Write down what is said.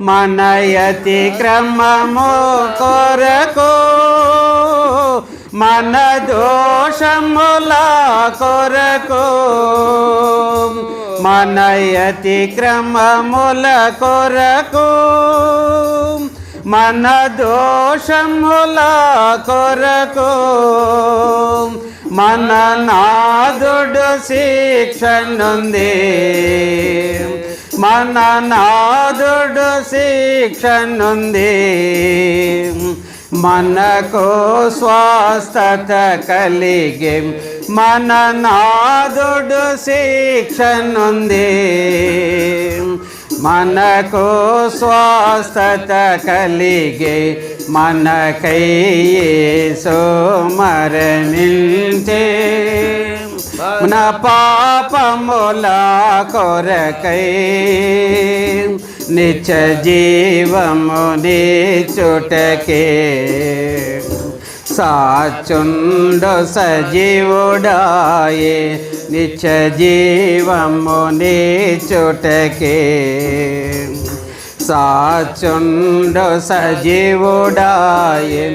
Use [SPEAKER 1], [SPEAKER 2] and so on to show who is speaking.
[SPEAKER 1] మనయతి క్రమము కొరకు మన దోషముల కొరకు మనయతి క్రమముల కొరకు మన దోషముల కొరకు మన నాదుడు శిక్షనుంది మన నాదుడు శిక్షనుంది. మనకు స్వస్థత కలిగి మన నాదుడు శిక్షనుంది. మనకు స్వస్థత కలిగి మనకై సో మరణించే నా పాపముల కొరకై నిత్య జీవము చుటకే సాచుండు సజీవుడాయే నిత్య జీవము చుటకే సాచుండు సజీవుడాయే